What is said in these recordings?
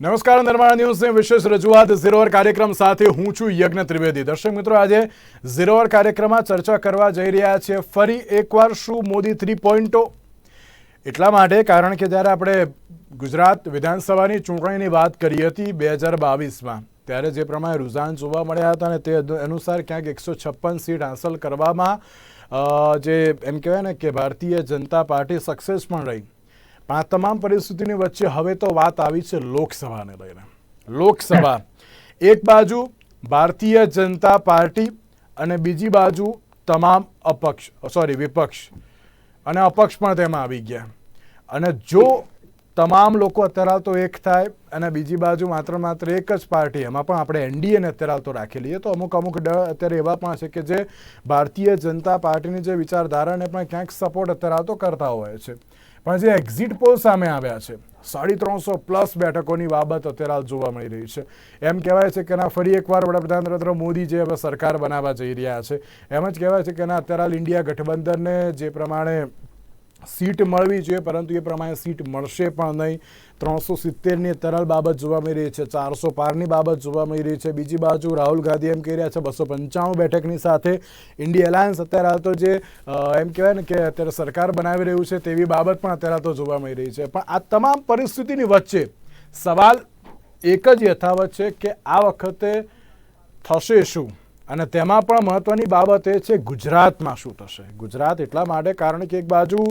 નમસ્કાર, નિર્માણ ન્યૂઝની વિશેષ રજૂઆત ઝીરોવર કાર્યક્રમ સાથે હું છું યજ્ઞ ત્રિવેદી. દર્શક મિત્રો, આજે ઝીરોવર કાર્યક્રમમાં ચર્ચા કરવા જઈ રહ્યા છીએ. ફરી એકવાર શું મોદી થ્રી પોઈન્ટો? એટલા માટે કારણ કે જ્યારે આપણે ગુજરાત વિધાનસભાની ચૂંટણીની વાત કરી હતી બે હજાર બાવીસમાં, ત્યારે જે પ્રમાણે રૂઝાન જોવા મળ્યા હતા અને તે અનુસાર ક્યાંક એકસો છપ્પન સીટ હાંસલ કરવામાં જે એમ કહેવાય ને કે ભારતીય જનતા પાર્ટી સક્સેસ પણ રહી. પણ આ તમામ પરિસ્થિતિની વચ્ચે હવે તો વાત આવી છે લોકસભાને લઈને. લોકસભા. એક બાજુ ભારતીય જનતા પાર્ટી અને બીજી બાજુ તમામ અપક્ષ સોરી વિપક્ષ. અને અપક્ષ પણ તેમાં આવી ગયા. અને જો તમામ લોકો અત્યારે તો એક થાય અને બીજી બાજુ માત્ર માત્ર એક જ પાર્ટી એમાં પણ આપણે એનડીએને અત્યારે તો રાખી લઈએ તો અમુક અમુક ડર અત્યારે એવા પણ છે કે જે ભારતીય જનતા પાર્ટીની જે વિચારધારાને પણ ક્યાંક સપોર્ટ અત્યારે તો કરતા હોય છે. પણ જે એક્ઝિટ પોલ સામે આવ્યા છે, સાડી ત્રણસો પ્લસ બેઠકોની બાબત અત્યારે હાલ જોવા મળી રહી છે. એમ કહેવાય છે કે ના, ફરી એકવાર વડાપ્રધાન નરેન્દ્ર મોદી જે હવે સરકાર બનાવવા જઈ રહ્યા છે, એમ જ કહેવાય છે કે ના, અત્યારે હાલ ઇન્ડિયા ગઠબંધનને જે પ્રમાણે સીટ મળવી જોઈએ, પરંતુ એ પ્રમાણે સીટ મળશે પણ નહીં. ત્રણસો સિત્તેરની તરલ બાબત જોવા મળી રહી છે. ચારસો પારની બાબત જોવા મળી રહી છે. બીજી બાજુ રાહુલ ગાંધી એમ કહી રહ્યા છે, બસો પંચાણું બેઠકની સાથે ઇન્ડિયા એલાયન્સ અત્યારે હાલ તો જે એમ કહેવાય ને કે અત્યારે સરકાર બનાવી રહ્યું છે તેવી બાબત પણ અત્યારે તો જોવા મળી રહી છે. પણ આ તમામ પરિસ્થિતિની વચ્ચે સવાલ એક જ યથાવત છે કે આ વખતે થશે શું? અને તેમાં પણ મહત્વની બાબત એ છે, ગુજરાતમાં શું થશે? ગુજરાત એટલા માટે, કારણ કે એક બાજુ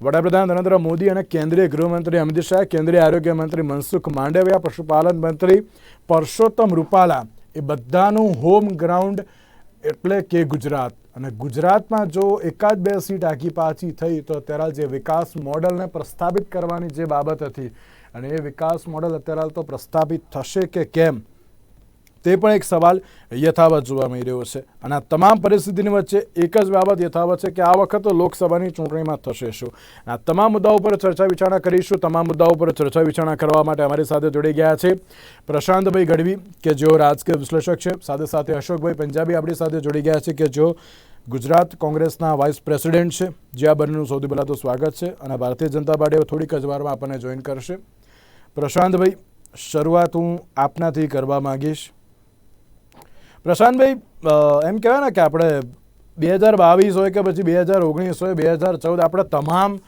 વડાપ્રધાન નરેન્દ્ર મોદી અને કેન્દ્રીય ગૃહમંત્રી અમિત શાહ, કેન્દ્રીય આરોગ્ય મંત્રી મનસુખ માંડવિયા, પશુપાલન મંત્રી પરસોત્તમ રૂપાલા, એ બધાનું હોમ ગ્રાઉન્ડ એટલે કે ગુજરાત. અને ગુજરાતમાં જો એકાદ બે સીટ આગી પાછી થઈ, તો અત્યારે જે વિકાસ મોડલને પ્રસ્થાપિત કરવાની જે બાબત હતી, અને એ વિકાસ મોડલ અત્યારે તો પ્રસ્થાપિત થશે કે કેમ? તે પણ એક સવાલ યથાવત જોવા મળી રહ્યો છે. અને આ તમામ પરિસ્થિતિની વચ્ચે એક જ બાબત યથાવત છે કે આ વખત લોકસભાની ચૂંટણીમાં થશે શું? આ તમામ મુદ્દાઓ પર ચર્ચા વિચારણા કરીશું. તમામ મુદ્દાઓ પર ચર્ચા વિચારણા કરવા માટે અમારી સાથે જોડી ગયા છે પ્રશાંતભાઈ ગઢવી, કે જેઓ રાજકીય વિશ્લેષક છે. સાથે સાથે અશોકભાઈ પંજાબી આપણી સાથે જોડી ગયા છે, કે જેઓ ગુજરાત કોંગ્રેસના વાઇસ પ્રેસિડેન્ટ છે. જે આ બંનેનું સૌથી પહેલાં તો સ્વાગત છે અને ભારતીય જનતા પાર્ટી થોડીક જ વારમાં આપણને જોઈન કરશે. પ્રશાંતભાઈ, શરૂઆત હું આપનાથી કરવા માંગીશ. પ્રશાંતભાઈ એમ કહેવાય ને કે આપણે બે હજાર બાવીસ હોય કે પછી બે હજાર ઓગણીસ હોય, બે હજાર ચૌદ આપણે તમામ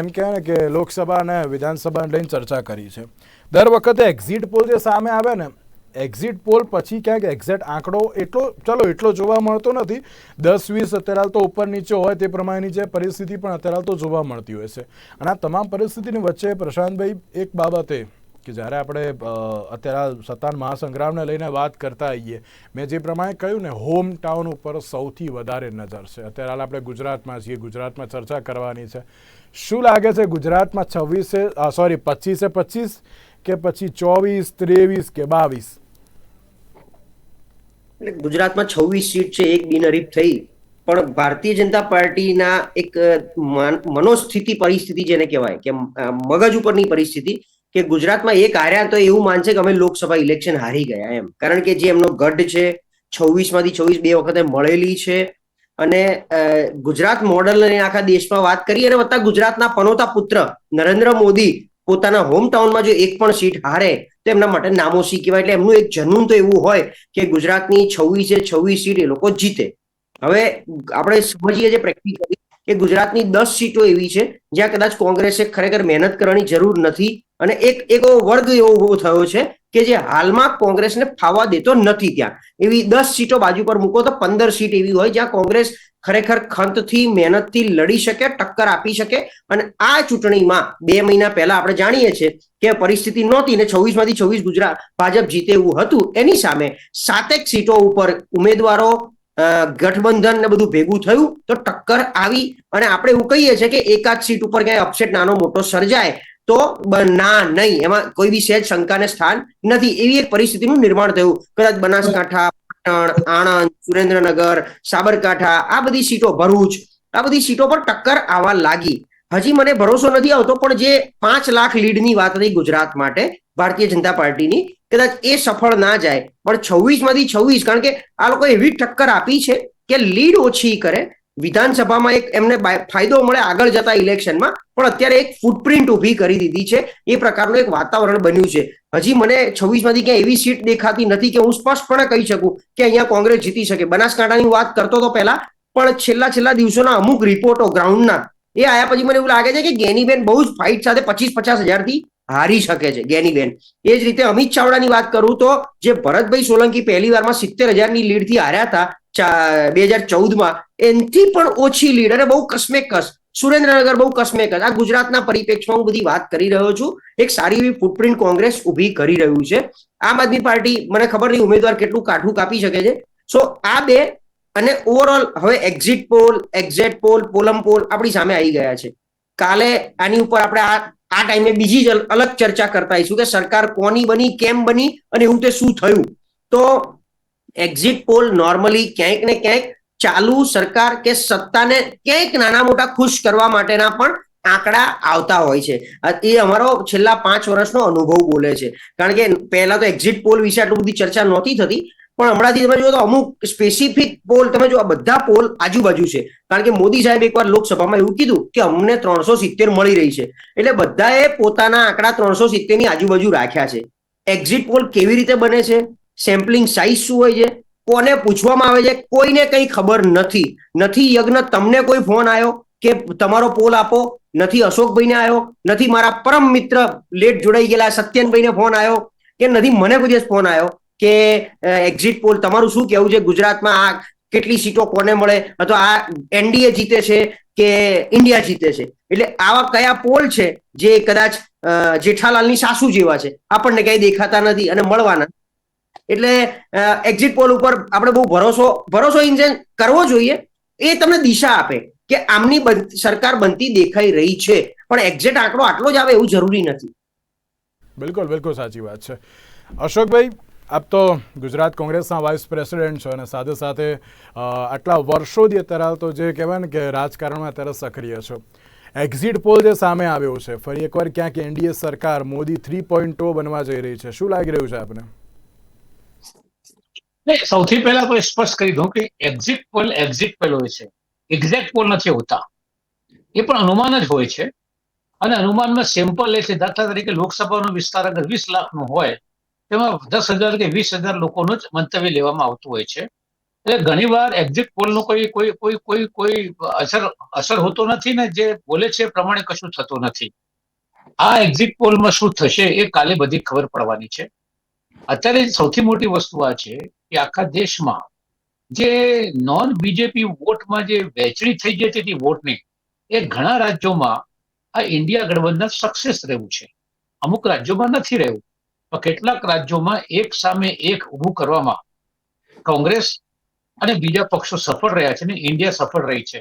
એમ કહેવાય ને કે લોકસભા અને વિધાનસભાને લઈને ચર્ચા કરી છે. દર વખતે એક્ઝિટ પોલ જે સામે આવે ને એક્ઝિટ પોલ પછી ક્યાંક એક્ઝેક્ટ આંકડો એટલો, ચલો એટલો જોવા મળતો નથી. દસ, વીસ અત્યારે તો ઉપર નીચે હોય તે પ્રમાણેની જે પરિસ્થિતિ પણ અત્યારે તો જોવા મળતી હોય છે. અને આ તમામ પરિસ્થિતિની વચ્ચે પ્રશાંતભાઈ, એક બાબતે કે જ્યારે આપણે અત્યારે સત્તાન મહાસંગ્રામને લઈને વાત કરતા આવીએ, મેં જે પ્રમાણે કહ્યું ને, હોમ ટાઉન ઉપર સૌથી વધારે નજર છે. અત્યારે હાલ આપણે ગુજરાતમાં છીએ, ગુજરાતમાં ચર્ચા કરવાની છે. શું લાગે છે ગુજરાતમાં છવ્વીસે સોરી પચીસે પચીસ કે પછી ચોવીસ, ત્રેવીસ કે બાવીસ? ગુજરાતમાં છવ્વીસ સીટ છે, એક બિનહરીફ થઈ. પણ ભારતીય જનતા પાર્ટીના એક મન- મનોસ્થિતિ પરિસ્થિતિ જેને કહેવાય, કે મગજ ઉપરની પરિસ્થિતિ કે ગુજરાતમાં એક હાર્યા તો એવું માનશે કે અમે લોકસભા ઇલેક્શન હારી ગયા એમ. કારણ કે જે એમનો ગઢ છે, છવ્વીસમાંથી છવ્વીસ બે વખતે મળેલી છે. અને ગુજરાત મોડલ આખા દેશમાં વાત કરીએ અને વત્તા ગુજરાતના પનોતા પુત્ર નરેન્દ્ર મોદી પોતાના હોમ ટાઉનમાં જો એક પણ સીટ હારે, તો એમના માટે નામોશી કહેવાય. એટલે એમનું એક જનૂન તો એવું હોય કે ગુજરાતની છવ્વીસે છવ્વીસ સીટ એ લોકો જીતે. હવે આપણે સમજીએ છીએ પ્રેક્ટિકલી કે ગુજરાતની દસ સીટો એવી છે જ્યાં કદાચ કોંગ્રેસે ખરેખર મહેનત કરવાની જરૂર નથી અને એક એક વર્ગ એવો ઊભો થયો છે કે જે હાલમાં કોંગ્રેસને ફાવા દેતો નથી ત્યાં. એવી દસ સીટો બાજુ પર મૂકો તો પંદર સીટ એવી હોય જ્યાં કોંગ્રેસ ખરેખર ખંતથી, મહેનતથી લડી શકે, ટક્કર આપી શકે અને આ ચૂંટણીમાં બે મહિના પહેલા આપણે જાણીએ છીએ કે પરિસ્થિતિ નહોતી ને છવ્વીસમાંથી છવ્વીસ ગુજરાત, ભાજપ જીતે એવું હતું. એની સામે સાતેક સીટો ઉપર ઉમેદવારો ગઠબંધન ને બધું ભેગું થયું, તો ટક્કર આવી અને આપણે એવું કહીએ છીએ કે એકાદ સીટ ઉપર ક્યાંય અપસેટ નાનો મોટો સર્જાય, તો ના, નહીં, એમાં કોઈ બી સહેજ શંકાને સ્થાન નથી. એવી એક પરિસ્થિતિનું નિર્માણ થયું. કદાચ બનાસકાંઠા, પાટણ, આણંદ, સુરેન્દ્રનગર, સાબરકાંઠા, આ બધી સીટો ભરૂચ, આ બધી સીટો પર ટક્કર આવવા લાગી. હજી મને ભરોસો નથી આવતો, પણ જે પાંચ લાખ લીડની વાત રહી ગુજરાત માટે, ભારતીય જનતા પાર્ટીની, કદાચ એ સફળ ના જાય, પણ છવ્વીસમાંથી છવ્વીસ, કારણ કે આ લોકો એવી ટક્કર આપી છે કે લીડ ઓછી કરે. વિધાનસભામાં એક એમને ફાયદો મળે આગળ જતા ઇલેક્શનમાં, પણ અત્યારે એક ફૂટપ્રિન્ટ ઊભી કરી દીધી છે. એ પ્રકારનું એક વાતાવરણ બન્યું છે. હજી મને છવ્વીસમાંથી ક્યાંય એવી સીટ દેખાતી નથી કે હું સ્પષ્ટપણે કહી શકું કે અહીંયા કોંગ્રેસ જીતી શકે. બનાસકાંઠાની વાત કરતો તો પહેલા, પણ છેલ્લા છેલ્લા દિવસોના અમુક રિપોર્ટો ગ્રાઉન્ડના એ આયા પછી મને એવું લાગે છે કે ગેનીબેન બહુ જ ફાઇટ સાથે પચીસ પચાસ હજારથી હારી શકે છે, ગેનીબેન. એ જ રીતે અમિત ચાવડાની વાત કરું તો જે ભરતભાઈ સોલંકી પહેલી વારમાં સિત્તેર હજારની લીડથી હાર્યા હતા બે હજાર ચૌદમાં, એનથી પણ ઓછી લીડ અને બહુ કસમેકસ. સુરેન્દ્રનગર બહુ કસમેકસ. આ ગુજરાતના પરિપ્રેક્ષમાં હું બધી વાત કરી રહ્યો છું. એક સારી એવી ફૂટપ્રિન્ટ કોંગ્રેસ ઊભી કરી રહ્યું છે. આમ આદમી પાર્ટી, મને ખબર નહીં ઉમેદવાર કેટલું કાઠું કાપી શકે છે. સો આ બે અને ઓવરઓલ હવે એક્ઝિટ પોલ એક્ઝેટ પોલ પોલમ પોલ આપણી સામે આવી ગયા છે. કાલે આની ઉપર આપણે આ આ ટાઈમે બીજી જ અલગ ચર્ચા કરતા આવીશું કે સરકાર કોની બની, કેમ બની અને એવું તે શું થયું. તો એક્ઝિટ પોલ નોર્મલી ક્યાંક ને ક્યાંક ચાલુ સરકાર કે સત્તાને ક્યાંક નાના મોટા ખુશ કરવા માટેના પણ આંકડા આવતા હોય છે. એ અમારો છેલ્લા પાંચ વર્ષનો અનુભવ બોલે છે. કારણ કે પહેલા તો એક્ઝિટ પોલ વિશે આટલી બધી ચર્ચા નહોતી થતી. પણ હમણાંથી તમે જો તો અમુક સ્પેસિફિક પોલ તમે જો આ બધા પોલ આજુબાજુ છે. કારણ કે મોદી સાહેબ એકવાર લોકસભામાં એવું કીધું કે અમને ત્રણસો સિત્તેર મળી રહી છે. એટલે બધાએ પોતાના આંકડા ત્રણસો સિત્તેરની આજુબાજુ રાખ્યા છે. એક્ઝિટ પોલ કેવી રીતે બને છે? સેમ્પલિંગ સાઇઝ શું હોય છે? કોને પૂછવામાં આવે છે? કોઈને કંઈ ખબર નથી. નથી યજ્ઞ તમને કોઈ ફોન આવ્યો કે તમારો પોલ આપો? નથી અશોકભાઈને આવ્યો નથી મારા પરમ મિત્ર લેટ જોડાઈ ગયેલા સત્યનભાઈને ફોન આવ્યો કે નથી મને કોઈ દિવસ ફોન આવ્યો કે એક્ઝિટ પોલ તમારું શું કહેવું છે? ગુજરાતમાં આ કેટલી સીટો કોને મળે? અથવા આ એનડીએ જીતે છે કે ઇન્ડિયા જીતે છે? એટલે આવા કયા પોલ છે જે કદાચ જેઠાલાલની સાસુ જેવા છે? આપણને કઈ દેખાતા નથી અને મળવાના. એટલે એક્ઝિટ પોલ ઉપર આપણે બહુ ભરોસો ભરોસો ઇન્જન કરવો જોઈએ. એ તમને દિશા આપે કે આમની સરકાર બનતી દેખાઈ રહી છે. પણ એક્ઝેક્ટ આંકડો આટલો જ આવે એવું જરૂરી નથી. બિલકુલ બિલકુલ સાચી વાત છે. અશોકભાઈ આપ તો ગુજરાત કોંગ્રેસના વાઇસ પ્રેસિડેન્ટ છો અને સાથે સાથે આટલા વર્ષોથી અત્યારે તો જે કહેવાય ને કે રાજકારણમાં અત્યારે સક્રિય છો. એક્ઝિટ પોલ જે સામે આવ્યો છે, ફરી એકવાર ક્યાંક એનડીએ સરકાર મોદી થ્રી પોઈન્ટ બનવા જઈ રહી છે. શું લાગી રહ્યું છે આપને? સૌથી પહેલા તો સ્પષ્ટ કરી દઉં કે એક્ઝિટ પોલ એક્ઝિટ પોલ હોય છે. એક્ઝેક્ટ પોલ નથી હોતા. એ પણ અનુમાન જ હોય છે. અને અનુમાનમાં સેમ્પલ લે છે. દાખલા તરીકે લોકસભાનો વિસ્તાર અગર વીસ લાખનો હોય તેમાં દસ હજાર કે વીસ હજાર લોકોનું જ મંતવ્ય લેવામાં આવતું હોય છે. એટલે ઘણીવાર એક્ઝિટ પોલનું કોઈ કોઈ કોઈ કોઈ કોઈ અસર અસર હોતો નથી ને જે બોલે છે પ્રમાણે કશું થતું નથી. આ એક્ઝિટ પોલમાં શું થશે એ કાલે બધી ખબર પડવાની છે. અત્યારે સૌથી મોટી વસ્તુ આ છે કે આખા દેશમાં જે નોન બીજેપી વોટમાં જે વહેંચણી થઈ જતી હતી વોટની, એ ઘણા રાજ્યોમાં આ ઇન્ડિયા ગઠબંધન સક્સેસ રહ્યું છે. અમુક રાજ્યોમાં નથી રહ્યું. કેટલાક રાજ્યોમાં એક સામે એક ઊભું કરવામાં કોંગ્રેસ અને બીજા પક્ષો સફળ રહ્યા છે ને ઇન્ડિયા સફળ રહી છે.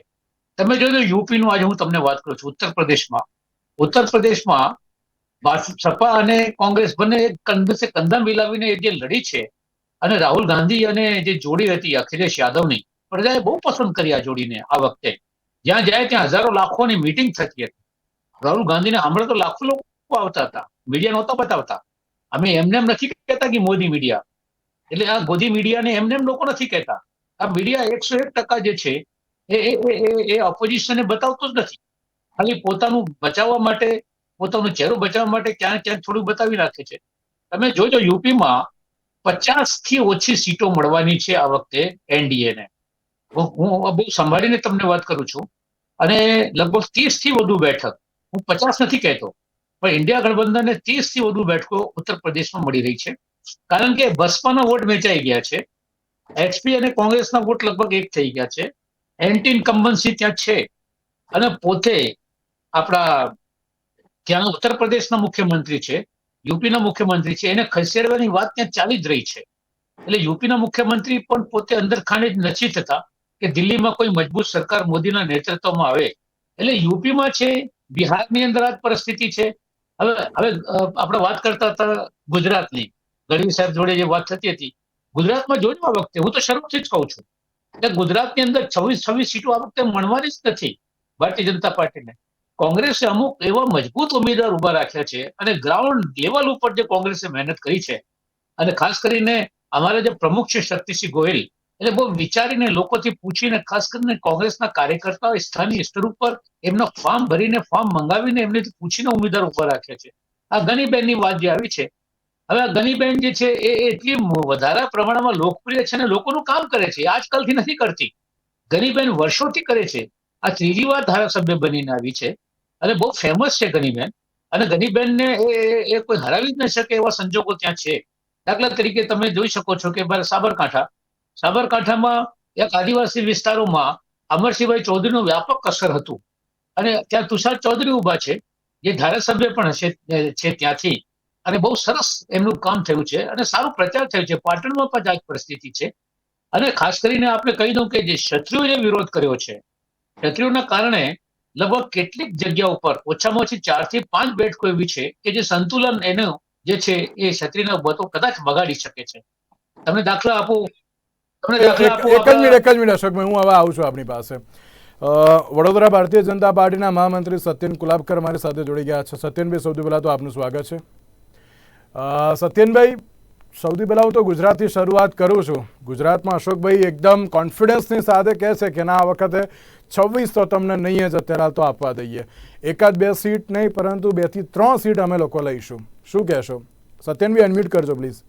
તમે જોજો યુપીનું આજે હું તમને વાત કરું છું ઉત્તર પ્રદેશમાં. ઉત્તર પ્રદેશમાં સપા અને કોંગ્રેસ બંને કંધે કંધા મિલાવીને જે લડી છે અને રાહુલ ગાંધી અને જે જોડી હતી અખિલેશ યાદવની, પ્રજાએ બહુ પસંદ કરી આ જોડીને આ વખતે. જ્યાં જાય ત્યાં હજારો લાખોની મીટિંગ થતી હતી. રાહુલ ગાંધીને હમણાં તો લાખો લોકો આવતા હતા. મીડિયા નહોતા બતાવતા. અમે એમને એમ નથી કહેતા કે મોદી મીડિયા એટલે આ મોદી મીડિયાને એમને એમ લોકો નથી કહેતા. આ મીડિયા એકસો એક ટકા જે છે, એ એ ઓપોઝિશનને બતાવતો જ નથી. ખાલી પોતાનું બચાવવા માટે, પોતાનો ચહેરો બચાવવા માટે ક્યાંક ક્યાંક થોડું બતાવી નાખે છે. તમે જોજો યુપીમાં પચાસથી ઓછી સીટો મળવાની છે આ વખતે એનડીએ ને. હું હું બહુ સંભાળીને તમને વાત કરું છું. અને લગભગ ત્રીસથી વધુ બેઠક. હું પચાસ નથી કહેતો. પણ ઇન્ડિયા ગઠબંધનને થી વધુ બેઠકો ઉત્તર પ્રદેશમાં મળી રહી છે. કારણ કે બસપાના વોટ વેચાઈ ગયા છે. એચપી અને કોંગ્રેસના વોટ લગભગ એક થઈ ગયા છે. એન્ટી ઇન્કમ્બન્સી ત્યાં છે. અને પોતે આપણા ત્યાં ઉત્તર પ્રદેશના મુખ્યમંત્રી છે, યુપીના મુખ્યમંત્રી છે. એને ખસેડવાની વાત ત્યાં ચાલી જ રહી છે. એટલે યુપીના મુખ્યમંત્રી પણ પોતે અંદર ખાને જ નથી થતા કે દિલ્હીમાં કોઈ મજબૂત સરકાર મોદીના નેતૃત્વમાં આવે. એટલે યુપીમાં છે, બિહારની અંદર આ પરિસ્થિતિ છે. હવે હવે આપણે વાત કરતા હતા ગુજરાતની. ગઢવી સાહેબ જોડે જે વાત થતી હતી. ગુજરાતમાં જોજો આ વખતે, હું તો શરૂથી જ કહું છું એટલે ગુજરાતની અંદર છવ્વીસ છવ્વીસ સીટો આ વખતે મળવાની જ નથી ભારતીય જનતા પાર્ટીને. કોંગ્રેસે અમુક એવા મજબૂત ઉમેદવાર ઊભા રાખ્યા છે અને ગ્રાઉન્ડ લેવલ ઉપર જે કોંગ્રેસે મહેનત કરી છે અને ખાસ કરીને અમારા જે પ્રમુખ છે શક્તિસિંહ ગોહિલ એટલે બહુ વિચારીને લોકોથી પૂછીને, ખાસ કરીને કોંગ્રેસના કાર્યકર્તાઓ સ્થાનિક સ્તર ઉપર એમનો ફોર્મ ભરીને, ફોર્મ મંગાવીને એમને પૂછીને ઉમેદવાર ઊભા રાખ્યા છે. આ ગનીબેનની વાત જે આવી છે, હવે આ ગનીબેન જે છે એ એટલી વધારા પ્રમાણમાં લોકપ્રિય છે અને લોકોનું કામ કરે છે આજકાલથી નથી કરતી. ગનીબેન વર્ષોથી કરે છે. આ ત્રીજી વાર ધારાસભ્ય બનીને આવી છે. અને બહુ ફેમસ છે ગનીબેન. અને ગનીબેનને એ કોઈ હરાવી જ ન શકે એવા સંજોગો ત્યાં છે. દાખલા તરીકે તમે જોઈ શકો છો કે સાબરકાંઠા સાબરકાંઠામાં એક આદિવાસી વિસ્તારોમાં અમરસિંહભાઈ ચૌધરીનું વ્યાપક અસર હતું. અને ત્યાં તુષાર ચૌધરી ઊભા છે, જે ધારાસભ્ય પણ છે ત્યાંથી. અને બહુ સરસ એમનું કામ થયું છે અને સારું પ્રચાર થયો છે. પાટણમાં પણ આજ પરિસ્થિતિ છે. અને ખાસ કરીને આપણે કહી દઉં કે જે ક્ષત્રિયોએ વિરોધ કર્યો છે, ક્ષત્રિયોના કારણે લગભગ કેટલીક જગ્યા ઉપર, ઓછામાં ઓછી ચારથી પાંચ બેઠકો એવી છે કે જે સંતુલન એનું જે છે એ ક્ષત્રિયના મતો કદાચ બગાડી શકે છે. તમે દાખલા આપું. એક જ મિનિટ એક જ મિનિટ અશોકભાઈ હું હવે આવું છું આપણી પાસે. વડોદરા ભારતીય જનતા પાર્ટીના મહામંત્રી સત્યન કુલાબકર મારી સાથે જોડી ગયા છે. સત્યનભાઈ સૌથી પહેલાં તો આપનું સ્વાગત છે. સત્યનભાઈ સૌથી પહેલાં હું તો ગુજરાતથી શરૂઆત કરું છું. ગુજરાતમાં અશોકભાઈ એકદમ કોન્ફિડન્સની સાથે કહે છે કે ના આ વખતે છવ્વીસ તો તમને નહીં જ અત્યારે તો આપવા દઈએ. એકાદ બે સીટ નહીં પરંતુ બેથી ત્રણ સીટ અમે લોકો લઈશું. શું કહેશો? સત્યનભાઈ અનમ્યુટ કરજો પ્લીઝ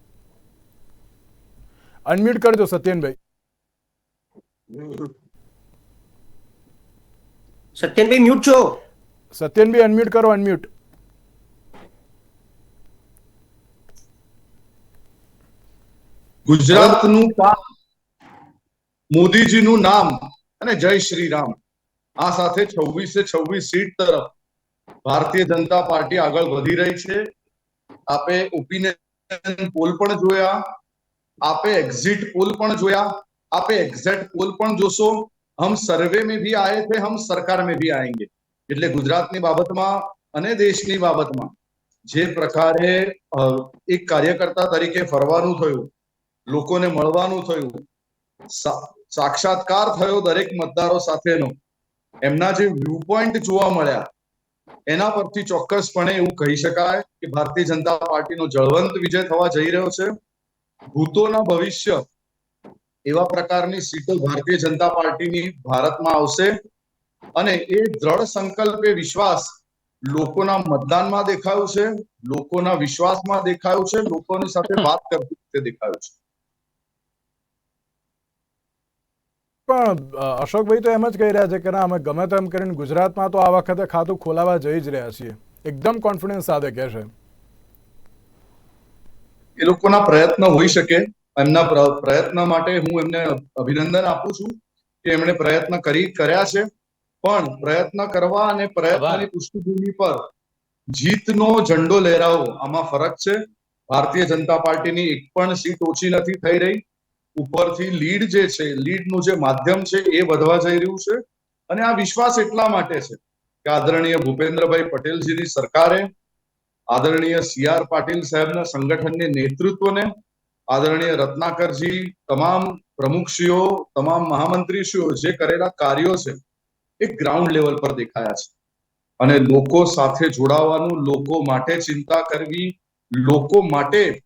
અનમ્યુટ કરજો સત્યનભાઈ. સત્યનભાઈ મ્યુટ છો? સત્યનભાઈ અનમ્યુટ કરો અનમ્યુટ ગુજરાતનું પાપ મોદીજીનું નામ અને જય શ્રી રામ. આ સાથે છવ્વીસે છવ્વીસ સીટ તરફ ભારતીય જનતા પાર્ટી આગળ વધી રહી છે. આપે ઓપિનિયન પોલ પણ જોયા. આપે એક્ઝિટ પોલ પણ જોયા આપે એક્ઝેક્ટ પોલ પણ જોશો હમ સર્વે में भी आए थे हम सरकार में भी आएंगे એટલે ગુજરાતની બાબતમાં અને દેશની બાબતમાં જે પ્રકારે અ, એક કાર્યકર્તા તરીકે ફરવાનું થયું લોકોને મળવાનું થયું સા- સાક્ષાત્કાર થયો દરેક મતદારો સાથેનો એમના જે વ્યૂ પોઈન્ટ જોવા મળ્યા એના પરથી ચોક્કસપણે એવું કહી શકાય કે ભારતીય જનતા પાર્ટીનો જળવંત વિજય થવા જઈ રહ્યો છે ભૂતોના ભવિષ્ય એવા પ્રકારની સીટો ભારતીય જનતા પાર્ટીની ભારતમાં આવશે અને એ દ્રઢ સંકલ્પે વિશ્વાસ લોકોના મતદાનમાં દેખાયું છે લોકોના વિશ્વાસમાં દેખાયું છે લોકોની સાથે વાત કરતી વખતે દેખાયું છે. પણ અશોકભાઈ તો એમ જ કહી રહ્યા છે કે ના અમે ગમે તેમ કરીને ગુજરાતમાં તો આ વખતે ખાતું ખોલાવા જઈ જ રહ્યા છીએ. એકદમ કોન્ફિડન્સ સાથે કહે છે. એ લોકોના પ્રયત્ન હોઈ શકે. એમના પ્ર- પ્રયત્ન માટે હું એમને અભિનંદન આપું છું કે એમણે પ્રયત્ન કરી કર્યા છે. પણ પ્રયત્ન કરવા અને પ્રયત્નની પૃષ્ઠભૂમિ પર જીતનો ઝંડો લહેરાવો. આમાં ફરક છે. ભારતીય જનતા પાર્ટીની એક પણ સીટ ઓછી નથી થઈ રહી. ઉપરથી લીડ જે છે લીડનું જે માધ્યમ છે એ વધવા જઈ રહ્યું છે. અને આ વિશ્વાસ એટલા માટે છે કે આદરણીય ભૂપેન્દ્રભાઈ પટેલજીની સરકારે આદરણીય સી આર પાટીલ સાહેબના સંગઠનની નેતૃત્વને, આદરણીય રત્નાકરજી, તમામ પ્રમુખશ્રીઓ, તમામ મહામંત્રીશ્રીઓ જે કરેલા કાર્યો છે, એ ગ્રાઉન્ડ લેવલ પર દેખાયા છે. અને લોકો સાથે જોડાવાનું, લોકો માટે ચિંતા કરવી, લોકો માટે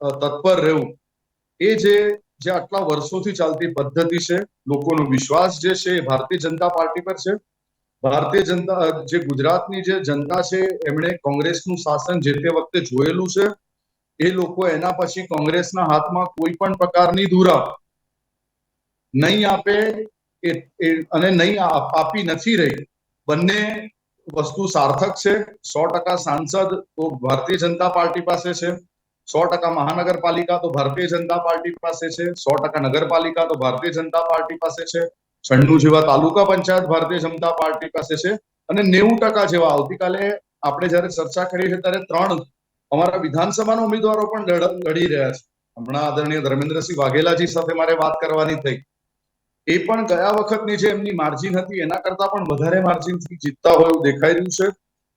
તત્પર રહેવું, એ જે જે આટલા વર્ષોથી ચાલતી પદ્ધતિ છે, લોકોનો વિશ્વાસ જે છે એ ભારતીય જનતા પાર્ટી પર છે ભારતીય જનતા, જે ગુજરાતની જે જનતા છે, એમણે કોંગ્રેસનું શાસન જે તે વખતે જોયેલું છે, એ લોકો એના પછી કોંગ્રેસના હાથમાં કોઈ પણ પ્રકારની ધુરા નહીં આપે અને નહીં આપી નથી રહી. બંને વસ્તુ સાર્થક છે. સો ટકા સાંસદ તો ભારતીય જનતા પાર્ટી પાસે છે. સો ટકા મહાનગરપાલિકા તો ભારતીય જનતા પાર્ટી પાસે છે. સો ટકા નગરપાલિકા તો ભારતીય જનતા પાર્ટી પાસે છે. છન્નું જેવા તાલુકા પંચાયત ભારતીય જનતા પાર્ટી પાસે છે અને નેવું ટકા જેવા આવતીકાલે આપણે જયારે ચર્ચા કરી છીએ ત્યારે ત્રણ અમારા વિધાનસભાના ઉમેદવારો પણ લડી રહ્યા છે. હમણાં આદરણીય ધર્મેન્દ્રસિંહ વાઘેલાજી સાથે મારે વાત કરવાની થઈ. એ પણ ગયા વખતની જે એમની માર્જિન હતી, એના કરતા પણ વધારે માર્જિનથી જીતતા હોય એવું દેખાઈ રહ્યું છે.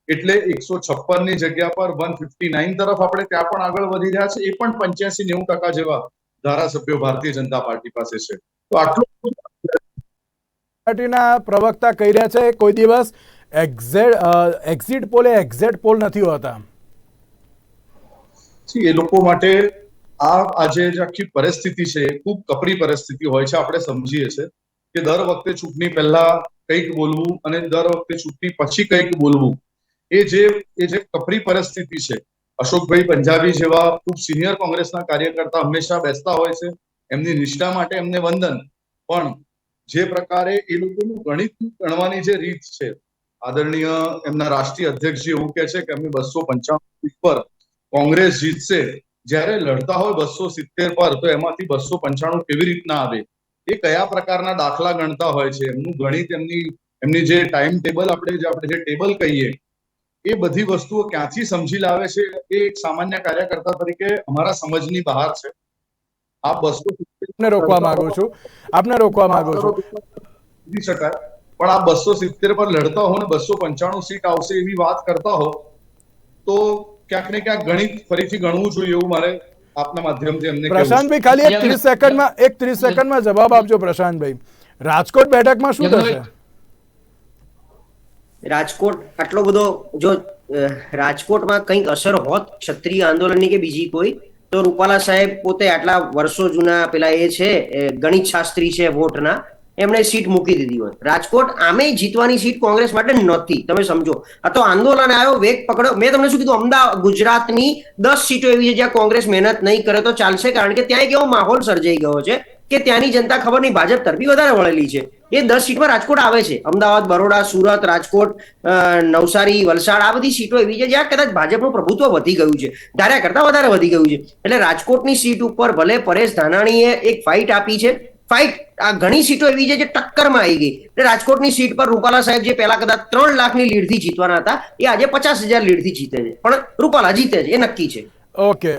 એટલે એકસો છપ્પનની જગ્યા પર વન ફિફ્ટી નાઇન તરફ આપણે ત્યાં પણ આગળ વધી રહ્યા છે. એ પણ પંચ્યાસી નેવું ટકા જેવા ધારાસભ્યો ભારતીય જનતા પાર્ટી પાસે છે. તો આટલું પાર્ટીના પ્રવક્તા કહી રહ્યા છે, કોઈ દિવસ એક્ઝેટ એક્ઝિટ પોલ એ એક્ઝેક્ટ પોલ નથી હોતા. એ લોકો માટે આ આજે જે આખી પરિસ્થિતિ છે ખૂબ કપરી પરિસ્થિતિ હોય છે, આપણે સમજીએ છીએ કે દર વખતે ચૂંટણી પહેલા કંઈક બોલવું અને દર વખતે ચૂંટણી પછી કંઈક બોલવું, એ જે એ જે કપરી પરિસ્થિતિ છે, અશોકભાઈ પંજાબી જેવા ખૂબ સિનિયર કોંગ્રેસના કાર્યકર્તા હંમેશા બેસતા હોય છે, એમની નિષ્ઠા માટે એમને વંદન, પણ જે પ્રકારે એ લોકોનું ગણિત ગણવાની જે રીત છે, આદરણીય એમના રાષ્ટ્રીય અધ્યક્ષજી એવું કહે છે કે અમે બસો પંચાવન પર કોંગ્રેસ જીતશે, જ્યારે લડતા હોય બસો સિત્તેર પર, તો એમાંથી બસો પંચાણું કેવી રીતના આવે? એ કયા પ્રકારના દાખલા ગણતા હોય છે? એમનું ગણિત, એમની એમની જે ટાઈમ ટેબલ આપણે જે આપણે જે ટેબલ કહીએ, એ બધી વસ્તુઓ ક્યાંથી સમજી લાવે છે? એ એક સામાન્ય કાર્યકર્તા તરીકે અમારા સમજની બહાર છે. આ બસો આપને રોકવા માંગુ છું. આપને રોકવા માંગુ છું. શકાય. પણ આ બસો સિત્તેર પર લડતા હો ને બસો પંચાણું સીટ આવશે એવી વાત કરતા હો તો ક્યાંક ને ક્યાંક ગણિત ફરીથી ગણવું જોઈએ એવું મારે આપના માધ્યમથી એમને પ્રશાંતભાઈ ખાલી એક ત્રીસ સેકન્ડમાં એક ત્રીસ સેકન્ડમાં જવાબ આપજો પ્રશાંતભાઈ રાજકોટ બેઠકમાં શું થશે? રાજકોટ આટલો બધો જો રાજકોટમાં કંઈક અસર હોત ક્ષત્રિય આંદોલનની કે બીજી કોઈ તો રૂપાલા સાહેબ પોતે આટલા વર્ષો જૂના પેલા એ છે ગણિત શાસ્ત્રી છે વોટના, એમણે સીટ મૂકી દીધી હોય. રાજકોટ આમે જીતવાની સીટ કોંગ્રેસ માટે નહોતી. તમે સમજો. આ તો આંદોલન આવ્યો, વેગ પકડો મેં તમને શું કીધું? અમદાવાદ, ગુજરાતની દસ સીટો એવી છે જ્યાં કોંગ્રેસ મહેનત નહીં કરે તો ચાલશે, કારણ કે ત્યાં એક એવો માહોલ સર્જાઈ ગયો છે. કે ત્યાંની જનતા ખબર નહીં ભાજપ તરફી વધારે વળેલી છે. એ દસ સીટમાં રાજકોટ આવે છે. અમદાવાદ, બરોડા, સુરત, રાજકોટ નવસારી, વલસાડ, આ બધી સીટો એવી છે જ્યાં કદાચ ભાજપનું પ્રભુત્વ વધી ગયું છે. ધાર્યા કરતા વધારે વધી ગયું છે. એટલે રાજકોટની સીટ ઉપર ભલે પરેશ ધાનાણીએ એક ફાઇટ આપી છે. ફાઇટ આ ઘણી સીટો એવી છે જે ટક્કરમાં આવી ગઈ. એટલે રાજકોટની સીટ પર રૂપાલા સાહેબ જે પહેલા કદાચ ત્રણ લાખની લીડથી જીતવાના હતા, એ આજે પચાસ હજાર લીડથી જીતે છે. પણ રૂપાલા જીતે છે. એ નક્કી છે. ઓકે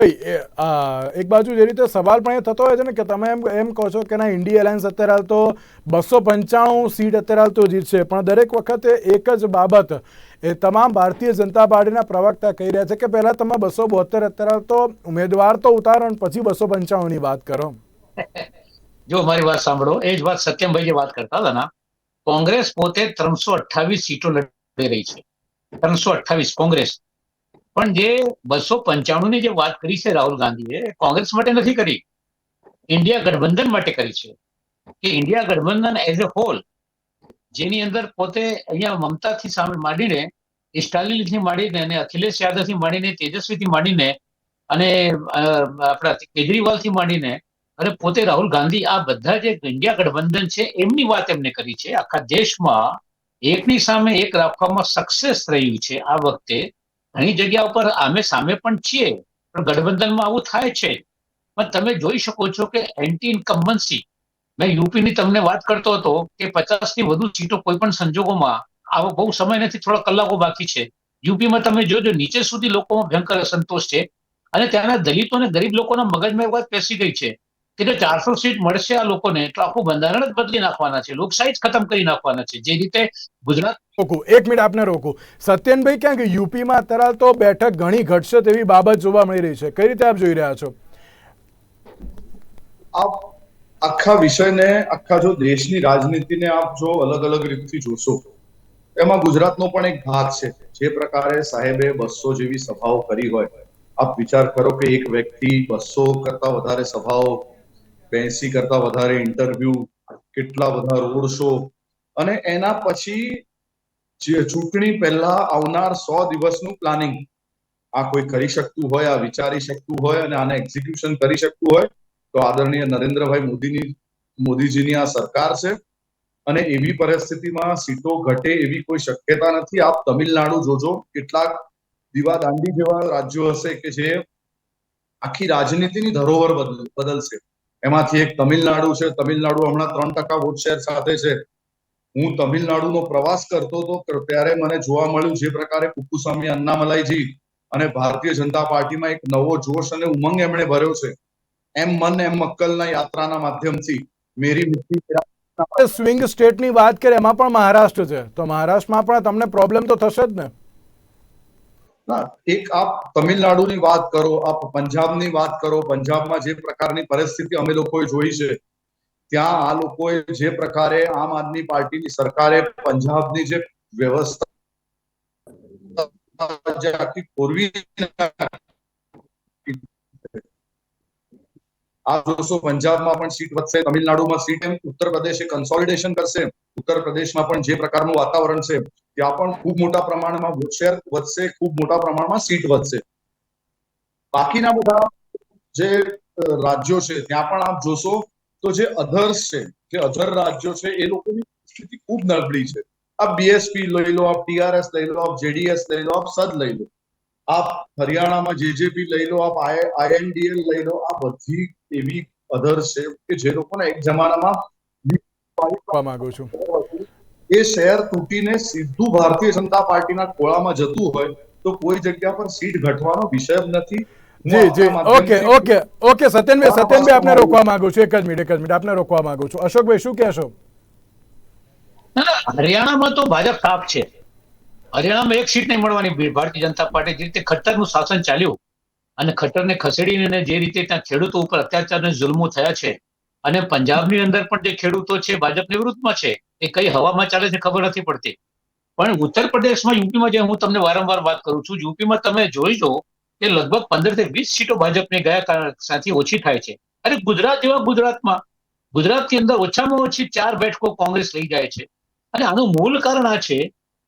એક બાજુ જે રીતે સવાલ પણ એ થતો હોય છે ને કે તમે એમ એમ કહો છો કે ના ઇન્ડિયા એલાયન્સ અત્યારે હાલ તો બસો પંચાણું સીટ અત્યારે હાલ તો જીતશે પણ દરેક વખતે એક જ બાબત એ તમામ ભારતીય જનતા પાર્ટીના પ્રવક્તા કહી રહ્યા છે કે પહેલાં તમે બસો બોતેર અત્યારે હાલ તો ઉમેદવાર તો ઉતારો અને પછી બસો પંચાણુંની વાત કરો. જો મારી વાત સાંભળો, એ જ વાત સત્યમભાઈ જે વાત કરતા હતા ના. કોંગ્રેસ પોતે ત્રણસો અઠ્ઠાવીસ સીટો લડી રહી છે. ત્રણસો અઠ્ઠાવીસ કોંગ્રેસ. પણ જે બસો પંચાણું ની જે વાત કરી છે રાહુલ ગાંધીએ કોંગ્રેસ માટે નથી કરી. ઇન્ડિયા ગઠબંધન માટે કરી છે. કે ઇન્ડિયા ગઠબંધન એઝ અ હોલ જેની અંદર પોતે અહીંયા મમતાથી સામે માંડીને સ્ટાલિનથી માંડીને અને અખિલેશ યાદવથી માંડીને, તેજસ્વીથી માંડીને અને આપણા કેજરીવાલથી માંડીને અને પોતે રાહુલ ગાંધી, આ બધા જે ઇન્ડિયા ગઠબંધન છે, એમની વાત એમને કરી છે. આખા દેશમાં એકની સામે એક રાખવામાં સક્સેસ રહ્યું છે આ વખતે. ઘણી જગ્યા ઉપર અમે સામે પણ છીએ, પણ ગઠબંધનમાં આવું થાય છે. પણ તમે જોઈ શકો છો કે એન્ટી ઇન્કમ્બન્સી મેં યુપીની તમને વાત કરતો હતો કે પચાસથી વધુ સીટો કોઈ પણ સંજોગોમાં આવો બહુ સમય નથી, થોડા કલાકો બાકી છે. યુપીમાં તમે જોજો, નીચે સુધી લોકોમાં ભયંકર અસંતોષ છે. અને ત્યાંના દલિતો અને ગરીબ લોકોના મગજમાં એક વાત પેસી ગઈ છે. કે જો ચારસો સીટ મળશે આ લોકોને એટલે આખું બંધારણ જ બદલી નાખવાના છે લોકશાહી જ ખતમ કરી નાખવાના છે. જે રીતે ગુજરાત રોકું એક મિનિટ આપને રોકું. સત્યનભાઈ ક્યાંક યુપીમાં અત્યારે તો બેઠક ઘણી ઘટશે તેવી બાબત જોવા મળી રહી છે. કઈ રીતે આપ જોઈ રહ્યા છો? આપ આખા વિષયને આખા જો દેશની રાજનીતિને આપ જો અલગ અલગ રીતથી જોશો એમાં ગુજરાતનો પણ એક ભાગ છે. જે પ્રકારે સાહેબે બસો જેવી સભાઓ કરી હોય આપ વિચાર કરો કે એક વ્યક્તિ બસો કરતા વધારે સભાઓ બેસી કરતા વધારે ઇન્ટરવ્યુ કેટલા બધા રોડ શો અને એના પછી ચૂંટણી પહેલા આવનાર સો દિવસનું પ્લાનિંગ આ કોઈ કરી શકતું હોય, આ વિચારી શકતું હોય અને આને એક્ઝિક્યુશન કરી શકતું હોય, તો આદરણીય નરેન્દ્રભાઈ મોદીની, મોદીજીની આ સરકાર છે. અને એવી પરિસ્થિતિમાં સીટો ઘટે એવી કોઈ શક્યતા નથી. આપ તમિલનાડુ જોજો, કેટલાક દીવાદાંડી જેવા રાજ્યો હશે કે જે આખી રાજનીતિની ધરોહર બદલ- બદલશે. એમાંથી એક તમિલનાડુ છે. તમિલનાડુ હમણાં ત્રણ ટકા વોટ શેર સાથે છે. હું તમિલનાડુનો પ્રવાસ કરતો હતો ત્યારે મને જોવા મળ્યું જે પ્રકારે કુપુસ્વામી અન્નામલાઈજી અને ભારતીય જનતા પાર્ટીમાં એક નવો જોશ અને ઉમંગ એમણે ભર્યો છે. એમ મન એમ મક્કલના યાત્રાના માધ્યમથી મેરી મિત્રી સ્વિંગ સ્ટેટની વાત કરીએ, એમાં પણ મહારાષ્ટ્ર છે. તો મહારાષ્ટ્રમાં પણ તમને પ્રોબ્લેમ તો થશે જ ના. એક આપ તમિલનાડુની વાત કરો, આપ પંજાબની વાત કરો, પંજાબમાં જે પ્રકારની પરિસ્થિતિ અમે લોકોએ જોઈ છે, ત્યાં આ લોકોએ જે પ્રકારે આમ આદમી પાર્ટીની સરકારે પંજાબની જે વ્યવસ્થા આખી નાખી, આપ જોશો પંજાબમાં પણ સીટ વધશે, તમિલનાડુમાં સીટ એમ ઉત્તર પ્રદેશ એ કન્સોલિડેશન કરશે ઉત્તર પ્રદેશમાં પણ જે પ્રકારનું વાતાવરણ છે, ત્યાં પણ ખૂબ મોટા પ્રમાણમાં વોટ શેર વધશે, ખૂબ મોટા પ્રમાણમાં સીટ વધશે. બાકીના બધા જે રાજ્યો છે, ત્યાં પણ આપ જોશો, તો જે અધર્સ છે, જે અધર રાજ્યો છે, એ લોકોની સ્થિતિ ખૂબ નબળી છે. આપ બીએસપી લઈ લો આપ ટીઆરએસ લઈ લો આપ જેડીએસ લઈ લો, આપ સદ લઈ લો. આપ હરિયાણામાં જેજેપી લઈ લો આપ આઈએનડીએલ લઈ લો આ બધી એવી અધર છે કે જે લોકોને એક જમાનામાં માંગુ છું. એ શહેર તૂટીને સીધું ભારતીય જનતા પાર્ટીના ખોળામાં જતું હોય તો કોઈ જગ્યા પર સીટ ઘટવાનો વિષય જ નથી. જી જી. Okay okay okay Satyanbhai Satyanbhai આપને રોકવા માંગુ છું. એક જ મિનિટ એક જ મિનિટ. આપને રોકવા માંગુ છું. અશોકભાઈ શું કહેશો? હરિયાણામાં તો ભાજપ સાફ છે. હરિયાણામાં એક સીટ નહીં મળવાની. ભારતીય જનતા પાર્ટી જે રીતે ખટ્ટરનું શાસન ચાલ્યું અને ખટ્ટરને ખસેડીને જે રીતે ત્યાં ખેડૂતો ઉપર અત્યાચાર અને જુલ્મો થયા છે અને પંજાબની અંદર પણ જે ખેડૂતો છે, ભાજપની વિરુદ્ધમાં છે, એ કઈ હવામાં ચાલે છે ખબર નથી પડતી. પણ ઉત્તર પ્રદેશમાં યુપીમાં જે હું તમને વારંવાર વાત કરું છું, યુપીમાં તમે જોઈ જો કે લગભગ પંદરથી વીસ સીટો ભાજપની ગયા સાથી ઓછી થાય છે. અરે ગુજરાત જેવા ગુજરાતમાં, ગુજરાતની અંદર ઓછામાં ઓછી ચાર બેઠકો કોંગ્રેસ લઈ જાય છે. અને આનું મૂળ કારણ આ છે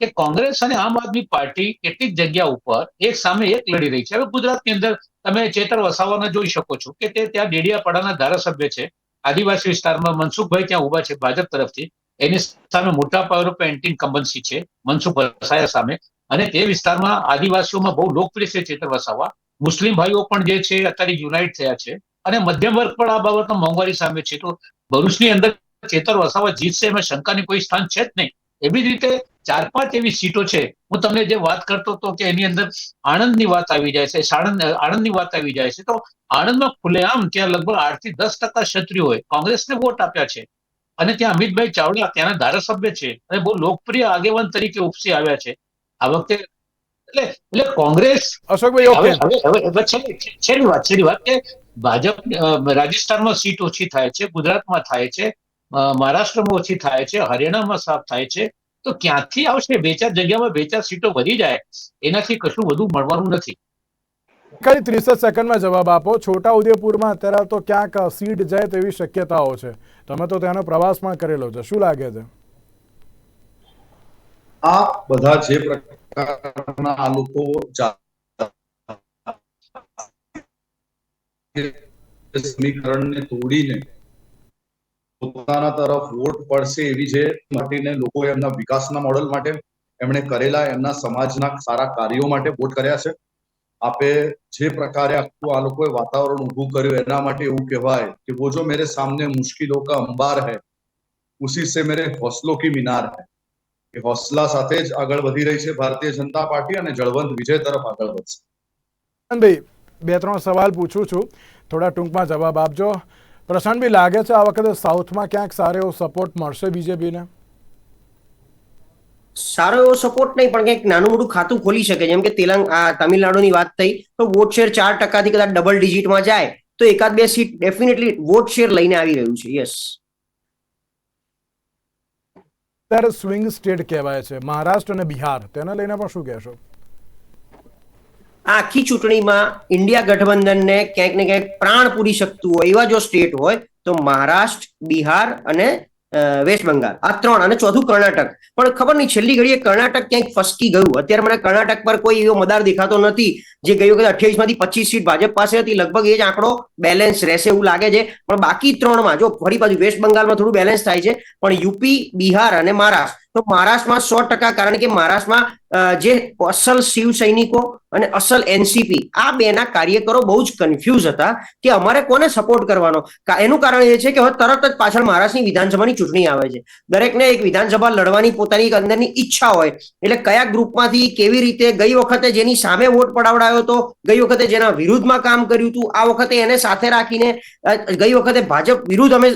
કે કોંગ્રેસ અને આમ આદમી પાર્ટી કેટલીક જગ્યા ઉપર એક સામે એક લડી રહી છે. હવે ગુજરાતની અંદર તમે ચેતર વસાવાના જોઈ શકો છો કે તે ત્યાં ડેડિયાપાડાના ધારાસભ્ય છે. આદિવાસી વિસ્તારમાં મનસુખભાઈ ત્યાં ઊભા છે ભાજપ તરફથી. એની સામે મોટા પાયર પર એન્ટી ઇન્કમ્બન્સી છે, મનસુખ વસાયા સામે. અને તે વિસ્તારમાં આદિવાસીઓમાં બહુ લોકપ્રિય છે ચેતર વસાવા. મુસ્લિમ ભાઈઓ પણ જે છે અત્યારે યુનાઇટ થયા છે. અને મધ્યમ વર્ગ પણ આ બાબતમાં મોંઘવારી સામે છે. તો ભરૂચની અંદર ચેતર વસાવા જીતશે એમાં શંકાની કોઈ સ્થાન છે જ નહીં. એવી જ રીતે ચાર પાંચ એવી સીટો છે. હું તમને જે વાત કરતો હતો કે એની અંદર આણંદની વાત આવી જાય છે સાણંદ આણંદની વાત આવી જાય છે તો આણંદમાં ખુલ્લેઆમ ત્યાં લગભગ આઠથી દસ ટકા ક્ષત્રિયોએ કોંગ્રેસને વોટ આપ્યા છે. અને ત્યાં અમિતભાઈ ચાવડા ત્યાંના ધારાસભ્ય છે અને બહુ લોકપ્રિય આગેવાન તરીકે ઉપસી આવ્યા છે. આ વખતે એટલે એટલે કોંગ્રેસ અશોકભાઈ હવે છેલ્લી વાત છેલ્લી વાત કે ભાજપ રાજસ્થાનમાં સીટ ઓછી થાય છે ગુજરાતમાં થાય છે મહારાષ્ટ્રમાં ઓછી થાય છે હરિયાણામાં સાફ થાય છે. તો ક્યાંથી આવશે? બે ચાર જગ્યામાં બે ચાર સીટો વધી જાય. એનાથી કશું વધુ મળવાનું નથી. કઈ ત્રીસ સેકન્ડમાં જવાબ આપો. છોટા ઉદેપુરમાં અત્યારે તો ક્યાંક સીટ જાય તેવી શક્યતાઓ છે. તમે તો ત્યાંનો પ્રવાસ પણ કરેલો છે. શું લાગે છે? આ બધા જે પ્રકારના આ લોકો સમીકરણને તોડીને પોતાના તરફ વોટ પડશે એવી છે માટેને લોકો એમના વિકાસના મોડલ માટે એમણે કરેલા, એમના સમાજના સારા કાર્યો માટે વોટ કર્યા છે. આપે જે પ્રકારે આખું આ લોકોએ વાતાવરણ ઊભું કર્યું એના માટે એવું કહેવાય કે વો જો મેરે સામને મુશ્કિલો કા અંબાર હૈ, ઉસી સે મેરે હોસલો કી મિનાર હૈ. એ હોસલા સાથે જ આગળ વધી રહી છે ભારતીય જનતા પાર્ટી અને જળવંત વિજય તરફ આગળ વધશે. બે ત્રણ સવાલ પૂછું છું. થોડા ટૂંકમાં જવાબ આપજો. પ્રશાંતભાઈ લાગે છે આ વખતે સાઉથમાં ક્યાંક સારો એવો સપોર્ટ મળશે બીજેપીને? સારો એવો સપોર્ટ નહીં પણ કંઈક નાનું મોટું ખાતું ખોલી શકે. જેમ કે તેલંગ આ તમિલનાડુની વાત થઈ તો વોટ શેર ચાર ટકાથી કદાચ ડબલ ડિજિટમાં જાય તો એકાદ બે સીટ ડેફિનેટલી વોટ શેર લઈને આવી રહ્યું છે. યસ ત્યારે સ્વિંગ સ્ટેટ કહેવાય છે. મહારાષ્ટ્ર અને બિહાર તેના લઈને પણ શું કહેશો? આખી ચૂંટણીમાં ઇન્ડિયા ગઠબંધનને ક્યાંક ને ક્યાંક પ્રાણ પૂરી શકતું હોય, એવા જો સ્ટેટ હોય, તો મહારાષ્ટ્ર, બિહાર અને વેસ્ટ બંગાળ. આ ત્રણ અને ચોથું કર્ણાટક. પણ ખબર નહીં, છેલ્લી ઘડીએ કર્ણાટક ક્યાંક ફસકી ગયું. અત્યારે મને કર્ણાટક પર કોઈ એવો મદાર દેખાતો નથી, જે ગઈ વખતે અઠ્યાવીસમાંથી પચીસ સીટ ભાજપ પાસે હતી. લગભગ એ જ આંકડો બેલેન્સ રહેશે એવું લાગે છે. પણ બાકી ત્રણમાં, જો ફરી પાછું વેસ્ટ બંગાળમાં થોડું બેલેન્સ થાય છે, પણ યુપી, બિહાર અને મહારાષ્ટ્ર. તો મહારાષ્ટ્રમાં સો ટકા, કારણ કે મહારાષ્ટ્રમાં જે અસલ શિવ સૈનિકો અને અસલ એનસીપી, આ બેના કાર્યકરો બહુ જ કન્ફ્યુઝ હતા કે અમારે કોને સપોર્ટ કરવાનો. એનું કારણ એ છે કે હવે તરત જ પાછળ મહારાષ્ટ્રની વિધાનસભાની ચૂંટણી આવે છે. દરેકને એક વિધાનસભા લડવાની પોતાની અંદરની ઈચ્છા હોય. એટલે કયા ગ્રુપમાંથી કેવી રીતે ગઈ વખતે જેની સામે વોટ પડાવડાયો હતો ગઈ વખતે જેના વિરુદ્ધમાં કામ કર્યું હતું આ વખતે એને સાથે રાખીને ગઈ વખતે ભાજપ વિરુદ્ધ અમે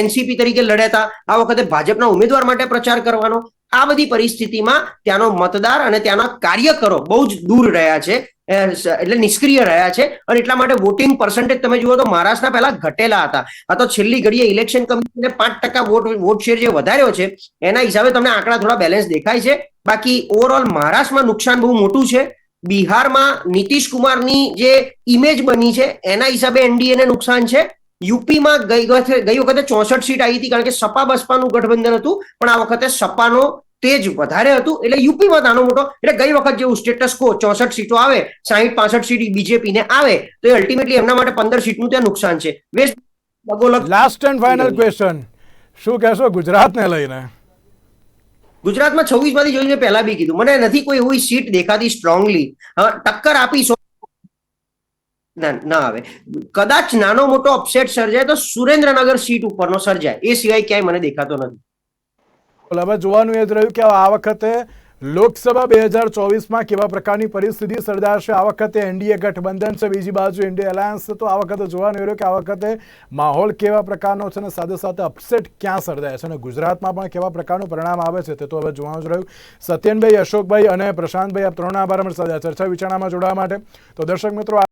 એનસીપી તરીકે લડ્યા હતા, આ વખતે ભાજપના ઉમેદવાર માટે પ્રચાર કરવાનો. આ બધી પરિસ્થિતિમાં ત્યાંનો મતદાર અને ત્યાંના કાર્યકરો બહુ જ દૂર રહ્યા છે એટલે નિષ્ક્રિય રહ્યા છે અને એટલા માટે વોટિંગ પર્સન્ટેજ તમે જુઓ તો મહારાષ્ટ્રના પહેલા ઘટેલા હતા. આ તો છેલ્લી ઘડીએ ઇલેક્શન કમિશને પાંચ ટકા વોટ વોટ શેર જે વધાર્યો છે, એના હિસાબે તમને આંકડા થોડા બેલેન્સ દેખાય છે. બાકી ઓવરઓલ મહારાષ્ટ્રમાં નુકસાન બહુ મોટું છે. બિહારમાં નીતિશ કુમારની જે ઇમેજ બની છે, એના હિસાબે એનડીએ ને નુકસાન છે. યુપીમાં ગઈ વખતે ગઈ વખતે ચોસઠ સીટ આવી હતી કારણ કે સપા બસપાનું ગઠબંધન હતું પણ આ વખતે સપાનો તેજ વધારે હતું. એટલે યુપીમાં નાનો મોટો એટલે ગઈ વખત જેવું સ્ટેટસ કો ચોસઠ સીટો આવે સાહીઠ પાસઠ સીટ બીજેપી ને આવે તો એ અલ્ટિમેટલી એમના માટે પંદર સીટનું ત્યાં નુકસાન છે. West last and final question શું કહેશો ગુજરાતને લઈને? ગુજરાતમાં છવ્વીસમાંથી જોઈને પહેલા બી કીધું. મને નથી કોઈ એવી સીટ દેખાતી સ્ટ્રોંગલી ટક્કર આપી ના આવે. કદાચ નાનો મોટો અપસેટ સર્જાય તો સુરેન્દ્રનગર સીટ ઉપરનો સર્જાય. એ સિવાય ક્યાંય મને દેખાતો નથી. હવે જોવાનું એ જ રહ્યું કે આ વખતે લોકસભા બે હજાર ચોવીસમાં કેવા પ્રકારની પરિસ્થિતિ સર્જાશે? આ વખતે એનડીએ ગઠબંધન છે, બીજી બાજુ ઇન્ડિયા એલાયન્સ તો આ વખતે જોવાનું રહ્યું કે આ વખતે માહોલ કેવા પ્રકારનો છે અને સાથે સાથે અપસેટ ક્યાં સર્જાય છે અને ગુજરાતમાં પણ કેવા પ્રકારનું પરિણામ આવે છે તે તો હવે જોવાનું જ રહ્યું. સત્યનભાઈ, અશોકભાઈ અને પ્રશાંતભાઈ આ ત્રણના આભાર અમે ચર્ચા વિચારણામાં જોડાવા માટે. તો દર્શક મિત્રો